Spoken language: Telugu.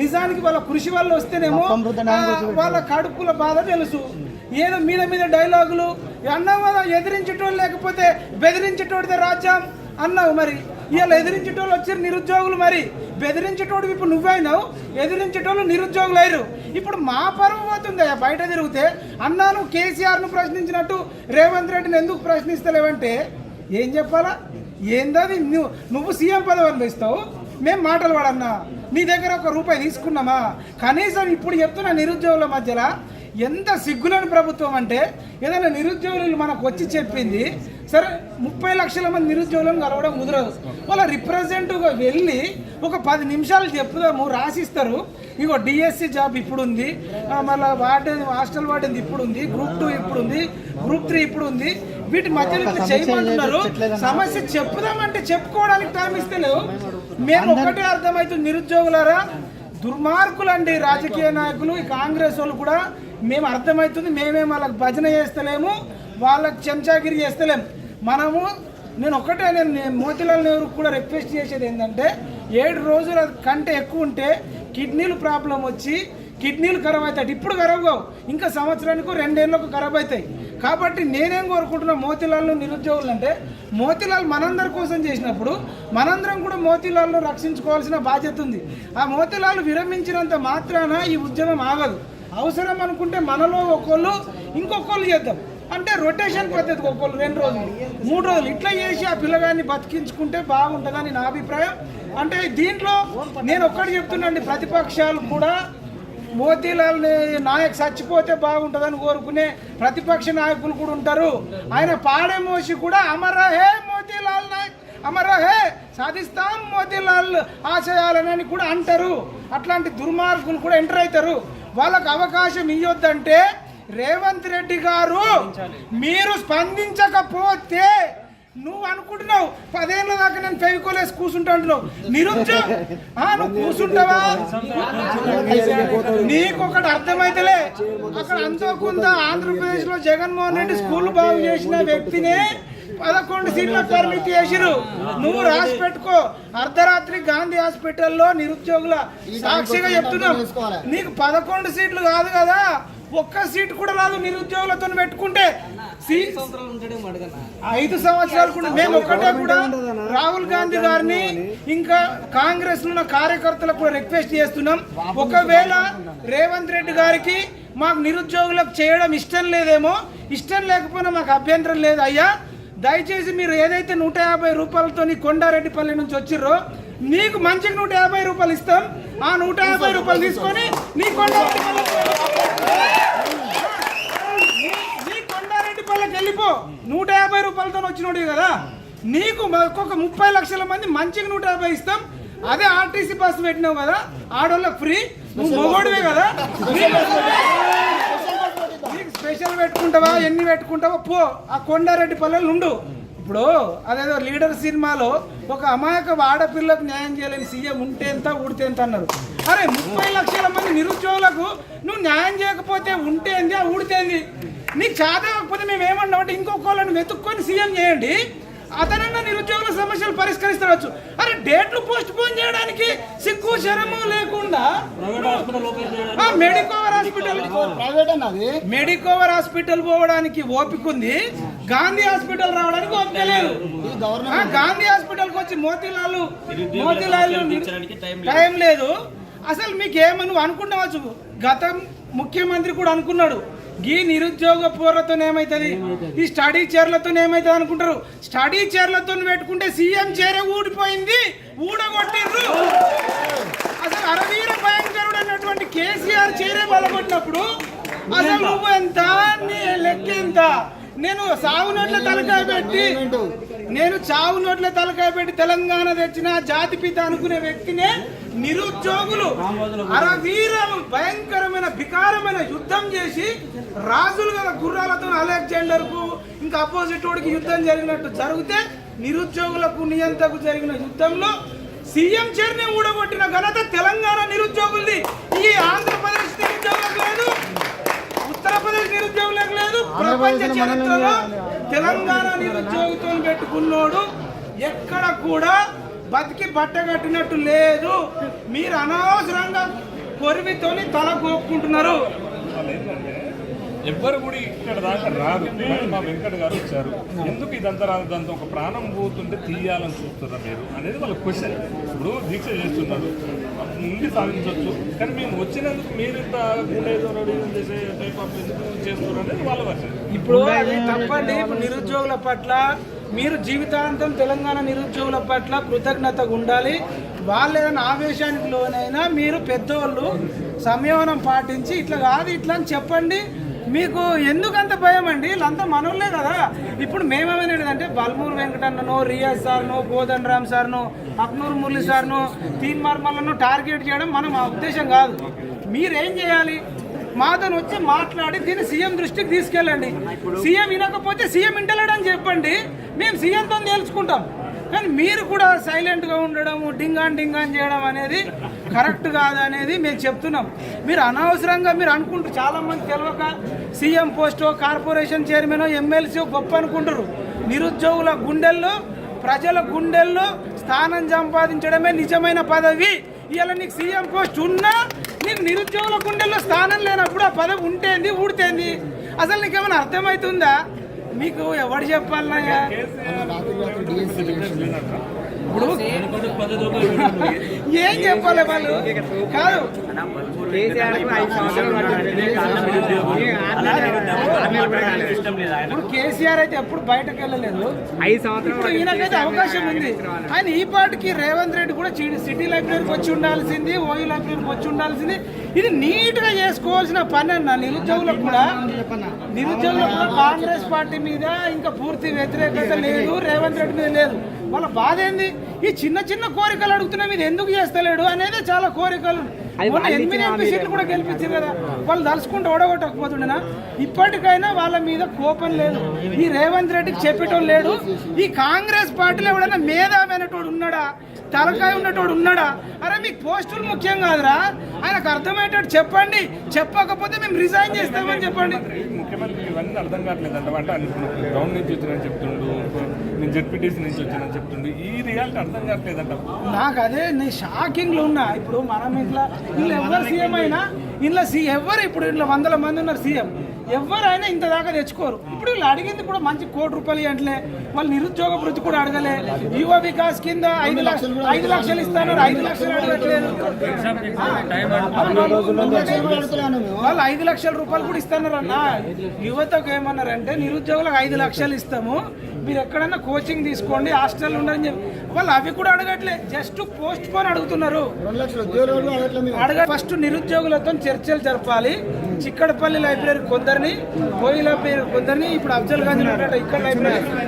నిజానికి వాళ్ళ కృషి వల్ల వస్తేనేమో వాళ్ళ కడుపుల బాధ తెలుసు. ఏదో మీద మీద డైలాగులు అన్నావు కదా ఎదిరించేటోళ్ళు లేకపోతే బెదిరించేటోడిదే రాజ్యం అన్నావు మరి. ఇవాళ ఎదిరించేటోళ్ళు వచ్చారు నిరుద్యోగులు మరి. బెదిరించేటోడు ఇప్పుడు నువ్వైనావు ఎదిరించేటోళ్ళు నిరుద్యోగులు అయ్యారు ఇప్పుడు మా పరువు పోతుంది అయ్యా బయట తిరిగితే. అన్నాను కేసీఆర్ను ప్రశ్నించినట్టు రేవంత్ రెడ్డిని ఎందుకు ప్రశ్నిస్తలేవంటే ఏం చెప్పాలా? ఏందది? నువ్వు నువ్వు సీఎం పదవి అనుభవిస్తావు. మేము మాటలు పడన్నా నీ దగ్గర ఒక రూపాయి తీసుకున్నామా? కనీసం ఇప్పుడు చెప్తున్న నిరుద్యోగుల మధ్యలో ఎంత సిగ్గులేని ప్రభుత్వం అంటే ఏదైనా నిరుద్యోగులు మనకు వచ్చి చెప్పింది సరే ముప్పై లక్షల మంది నిరుద్యోగులను కలవడం కుదరదు. వాళ్ళ రిప్రజెంటివ్గా వెళ్ళి ఒక పది నిమిషాలు చెప్పుదాము రాసిస్తారు. ఇగో డిఎస్సి జాబ్ ఇప్పుడు ఉంది మళ్ళా వార్డెన్ హాస్టల్ వార్డెన్ ఇప్పుడు ఉంది గ్రూప్ టూ ఇప్పుడు ఉంది గ్రూప్ త్రీ ఇప్పుడు ఉంది వీటి మధ్యలో చేయమంటున్నారు. సమస్య చెప్పుదామంటే చెప్పుకోవడానికి టైం ఇస్తలేవు. మేము ఒకటే అర్థమవుతుంది నిరుద్యోగులారా? దుర్మార్గులండి రాజకీయ నాయకులు ఈ కాంగ్రెస్ వాళ్ళు కూడా. మేము అర్థమవుతుంది మేమే వాళ్ళకి భజన చేస్తలేము వాళ్ళకి చెంచాగిరి చేస్తలేము. మనము నేను ఒకటే నేను నేను మోతిలాల్ నెహ్రూ కూడా రిక్వెస్ట్ చేసేది ఏంటంటే ఏడు రోజుల కంటే ఎక్కువ ఉంటే కిడ్నీలు ప్రాబ్లం వచ్చి కిడ్నీలు ఖరాబ్ అవుతాయి. ఇప్పుడు ఖరాబ్ కావు. ఇంకా సంవత్సరానికి రెండేళ్ళకు ఖరాబ్ అవుతాయి. కాబట్టి నేనేం కోరుకుంటున్నా మోతిలాల్ నిరుద్యోగులు అంటే మోతిలాల్ మనందరి కోసం చేసినప్పుడు మనందరం కూడా మోతిలాల్ను రక్షించుకోవాల్సిన బాధ్యత ఉంది. ఆ మోతిలాల్ విరమించినంత మాత్రాన ఈ ఉద్యమం ఆగదు. అవసరం అనుకుంటే మనలో ఒకళ్ళు ఇంకొకళ్ళు చేద్దాం. అంటే రొటేషన్ పద్ధతి ఒక్కళ్ళు రెండు రోజులు మూడు రోజులు. ఇట్లా చేసి ఆ పిల్లగాన్ని బతికించుకుంటే బాగుంటుందని నా అభిప్రాయం. అంటే దీంట్లో నేను ఒక్కటి చెప్తున్నాండి ప్రతిపక్షాలు కూడా మోతీలాల్ నాయక్ చచ్చిపోతే బాగుంటుందని కోరుకునే ప్రతిపక్ష నాయకులు కూడా ఉంటారు. ఆయన పాడే మోసి కూడా అమర హే మోతీలాల్ నాయక్ అమర హే సాధిస్తాం మోతీలాల్ ఆశయాలని కూడా అంటారు. అట్లాంటి దుర్మార్గులు కూడా ఎంటర్ అవుతారు. వాళ్ళకు అవకాశం ఇవ్వద్దంటే రేవంత్ రెడ్డి గారు మీరు స్పందించకపోతే నువ్వు అనుకుంటున్నావు. పదేళ్ళ దాకా నేను ఫెవికోలేసి కూర్చుంటాను నిరుద్యోగం నిరుద్యోగ నువ్వు కూర్చుంటావా నీకు ఒకటి అర్థమైతలే. అక్కడ అంతకుండా ఆంధ్రప్రదేశ్లో జగన్మోహన్ రెడ్డి స్కూల్ బాగు చేసిన వ్యక్తిని పదకొండు సీట్ల పరిమితి చేసిరు నువ్వు రాసి పెట్టుకో. అర్ధరాత్రి గాంధీ హాస్పిటల్లో నిరుద్యోగుల సాక్షిగా చెప్తున్నాం. నీకు పదకొండు సీట్లు కాదు కదా. ఒక్క సీట్ కూడా రాదు నిరుద్యోగులతో పెట్టుకుంటే. సీ- ఐదు సంవత్సరాలు కూడా మేము ఒక్కటే కూడా రాహుల్ గాంధీ గారిని ఇంకా కాంగ్రెస్లో ఉన్న కార్యకర్తలకు కూడా రిక్వెస్ట్ చేస్తున్నాం. ఒకవేళ రేవంత్ రెడ్డి గారికి మాకు నిరుద్యోగులకు చేయడం ఇష్టం లేదేమో ఇష్టం లేకపోయినా మాకు అభ్యంతరం లేదు అయ్యా. దయచేసి మీరు ఏదైతే నూట యాభై రూపాయలతో కొండారెడ్డిపల్లి నుంచి వచ్చిర్రో నీకు మంచిగా నూట యాభై రూపాయలు ఇస్తాం. ఆ నూట యాభై రూపాయలు తీసుకొని నీ కొండారెడ్డిపల్లి నీ కొండారెడ్డిపల్లికి వెళ్ళిపో. నూట యాభై రూపాయలతో వచ్చినోడు కదా. నీకు ఒక్కొక్క ముప్పై లక్షల మంది మంచిగా నూట యాభై ఇస్తాం. అదే ఆర్టీసీ బస్సు పెట్టినావు కదా. ఆడోళ్ళకి ఫ్రీ. నువ్వు మొగోడివే కదా. నీకు స్పెషల్ పెట్టుకుంటావా? ఎన్ని పెట్టుకుంటావా పో. ఆ కొండారెడ్డి పల్లెలు ఉండు. ఇప్పుడు అదేదో లీడర్ సినిమాలో ఒక అమాయక ఆడపిల్లకు న్యాయం చేయలేని సీఎం ఉంటే ఎంత ఊడితే ఎంత అన్నారు. అరే ముప్పై లక్షల మంది నిరుద్యోగులకు నువ్వు న్యాయం చేయకపోతే ఉంటేంది ఆ ఊడితేంది? నీకు చాదకపోతే మేము ఏమన్నామంటే ఇంకొకళ్ళని వెతుక్కొని సీఎం చేయండి అతనన్నా నిరుద్యోగుల సమస్యలు పరిష్కరిస్తవచ్చు. అరే డేట్లు పోస్ట్ పోన్ చేయడానికి సిగ్గు శరము లేకుండా ఆ, మెడికోవర్ హాస్పిటల్ మెడికోవర్ హాస్పిటల్ పోవడానికి ఓపిక ఉంది. గాంధీ హాస్పిటల్ రావడానికి ఓపిక లేదు. గాంధీ హాస్పిటల్కి వచ్చి మోతీలాల్ మోతీలాల్ టైం లేదు. అసలు మీకు ఏమని నువ్వు అనుకున్నావచ్చు గత ముఖ్యమంత్రి కూడా అనుకున్నాడు. ఈ నిరుద్యోగ పోరతో ఏమవుతుంది ఈ స్టడీ చైర్లతో ఏమవుతుంది అనుకుంటారు? స్టడీ చైర్లతో పెట్టుకుంటే సీఎం చైరే ఊడిపోయింది ఊడగొట్టిర్రు అసలు అరవీర భయంకరుడు అన్నటువంటి కేసీఆర్ చైరే బలపడినప్పుడు అసలు నువ్వు ఎంత నీ లెక్క ఎంత నేను సాగు నోట్ల తలకాయ పెట్టి నేను చావు నోట్ల తలకాయ పెట్టి తెలంగాణ తెచ్చిన జాతిపిత అనుకునే వ్యక్తినే నిరుద్యోగులు అరవీర భయంకరమైన వికారమైన యుద్ధం చేసి రాజులు గల గుర్రాలతో అలెగ్జాండర్కు ఇంకా అపోజిట్ వాడికి యుద్ధం జరిగినట్టు జరిగితే నిరుద్యోగులకు నియంతకు జరిగిన యుద్ధంలో సీఎం చైర్ని ఊడగొట్టిన ఘనత తెలంగాణ నిరుద్యోగులది. ఈ ఆంధ్రప్రదేశ్ నిరుద్యోగులకు లేదు. ఉత్తరప్రదేశ్ నిరుద్యోగులకు లేదు. ప్రపంచ చరిత్రలో తెలంగాణ నిరుద్యోగితో పెట్టుకున్నోడు ఎక్కడ కూడా బతికి బట్ట కట్టినట్టు లేదు. మీరు అనవసరంగా కొరివితోని తల ఏంటంటే ఎవ్వరు కూడా ఇక్కడ దాకా రారు. కానీ మా వెంకట గారు వచ్చారు. ఎందుకు ఇదంతా రాదు? దాంతో ఒక ప్రాణం పోతుంటే తీయాలని చూస్తున్నారు మీరు? అనేది వాళ్ళ క్వశ్చన్ ఇప్పుడు దీక్ష చేస్తున్నారు. ముందు సాధించవచ్చు కానీ మేము వచ్చినందుకు మీరు ఇంత చేసే టైప్ ఆఫ్ ఎందుకు చేస్తున్నారు అనేది వాళ్ళ వర్షన్ ఇప్పుడు తప్పండి. నిరుద్యోగుల పట్ల మీరు జీవితాంతం తెలంగాణ నిరుద్యోగుల పట్ల కృతజ్ఞతగా ఉండాలి. వాళ్ళు ఏదైనా ఆవేశానికి లోనైనా మీరు పెద్దోళ్ళు సంయమనం పాటించి ఇట్లా కాదు ఇట్లా అని చెప్పండి. మీకు ఎందుకంత భయం అండి వీళ్ళంతా మనోళ్ళే కదా. ఇప్పుడు మేమేమనేది బల్మూరు వెంకటన్ననో రియాజ్ సార్ను గోదన్ రామ్ సార్ను అక్నూర్ మురళి సార్ను తీన్ మార్మల్లను టార్గెట్ చేయడం మనం మా ఉద్దేశం కాదు. మీరేం చేయాలి? మాతో వచ్చి మాట్లాడి దీన్ని సీఎం దృష్టికి తీసుకెళ్ళండి. సీఎం వినకపోతే సీఎం ఇంటలేడని చెప్పండి. మేము సీఎంతో తేల్చుకుంటాం. కానీ మీరు కూడా సైలెంట్గా ఉండడం డింగాన్ డింగాన్ చేయడం అనేది కరెక్ట్ కాదు అనేది మేము చెప్తున్నాం. మీరు అనవసరంగా మీరు అనుకుంటారు చాలామంది తెలియక సీఎం పోస్టో కార్పొరేషన్ చైర్మన్ ఎమ్మెల్సీ గొప్ప అనుకుంటారు. నిరుద్యోగుల గుండెల్లో ప్రజల గుండెల్లో స్థానం సంపాదించడమే నిజమైన పదవి. ఇవాళ నీకు సీఎం పోస్ట్ ఉన్నా నీకు నిరుద్యోగుల గుండెల్లో స్థానం లేనప్పుడు ఆ పదవి ఉంటేంది ఊడితేంది? అసలు నీకేమైనా అర్థమవుతుందా? మీకు ఎవడు చెప్పాలన్నా ఇప్పుడు ఏం చెప్పాలి వాళ్ళు? కాదు. ఇప్పుడు కేసీఆర్ అయితే ఎప్పుడు బయటకు వెళ్ళలేదు. ఐదు సంవత్సరాలు ఈయనకైతే అవకాశం ఉంది. ఆయన ఈ పాటికి రేవంత్ రెడ్డి కూడా సిటీ లైబ్రరీకి వచ్చి ఉండాల్సింది ఓయూ లైబ్రరీకి వచ్చి ఉండాల్సింది. ఇది నీట్గా చేసుకోవాల్సిన పని అన్న. నిరుద్యోగులకు కూడా నిరుద్యోగులకు కూడా కాంగ్రెస్ పార్టీ మీద ఇంకా పూర్తి వ్యతిరేకత లేదు రేవంత్ రెడ్డి మీద లేదు. వాళ్ళ బాధ ఏంది? ఈ చిన్న చిన్న కోరికలు అడుగుతున్నా మీద ఎందుకు చేస్తలేడు అనేది చాలా కోరికలు. అది మొన్న వాళ్ళు ఎనిమిది ఇచ్చిన ఎంపీ సీట్లు కూడా గెలిపించారు కదా. వాళ్ళు తలుచుకుంటూ ఓడగొట్టకపోతుండేనా? ఇప్పటికైనా వాళ్ళ మీద కోపం లేదు. ఈ రేవంత్ రెడ్డికి చెప్పేటోడు లేడు. ఈ కాంగ్రెస్ పార్టీలో ఎవడన్నా మేధావి అనేటోడు ఉన్నాడా? తలకాయ ఉన్నటోడు ఉన్నాడా? అరే మీకు పోస్టులు ముఖ్యం కాదురా. ఆయనకు అర్థమయ్యేటట్టు చెప్పండి. చెప్పకపోతే మేము రిజైన్ చేస్తామని చెప్పండి. ముఖ్యమంత్రి ఇవన్నీ అర్థం కావట్లేదు అంటే. గ్రౌండ్ నుంచి చెప్తుండు. జెడ్పీటీసీ నుంచి వచ్చానని చెప్తుండు. ఈ రియాలిటీ అర్థం కావట్లేదంట. నాకు అదే నేను షాకింగ్లో ఉన్నా. ఇప్పుడు మనం ఇంట్లో ఇంట్లో ఎవరు సీఎం అయినా ఇంట్లో సీ ఎవరు ఇప్పుడు ఇంట్లో వందల మంది ఉన్నారు సీఎం? ఎవరైనా ఇంత దాకా తెచ్చుకోరు. ఇప్పుడు వీళ్ళు అడిగింది కూడా మంచి కోటి రూపాయలు అంటే వాళ్ళు నిరుద్యోగ వృత్తి కూడా అడగలే. యువ వికాస్ కింద ఐదు లక్షలు ఐదు లక్షలు ఇస్తాను ఐదు లక్షలు అడగట్లేదు. వాళ్ళు ఐదు లక్షల రూపాయలు కూడా ఇస్తున్నారు అన్న యువతకు ఏమన్నారంటే నిరుద్యోగులకు ఐదు లక్షలు ఇస్తాము. మీరు ఎక్కడన్నా కోచింగ్ తీసుకోండి హాస్టల్ ఉండని చెప్పి. వాళ్ళు అవి కూడా అడగట్లే. జస్ట్ పోస్ట్ పోన్ అడుగుతున్నారు అడగ ఫస్ట్ నిరుద్యోగులతో చర్చలు జరపాలి. చిక్కడపల్లి లైబ్రరీ కొందరిని కోయి లైబ్రరీ కొందరిని ఇప్పుడు అఫ్జల్ గంజ్ ఇక్కడ లైబ్రరీ.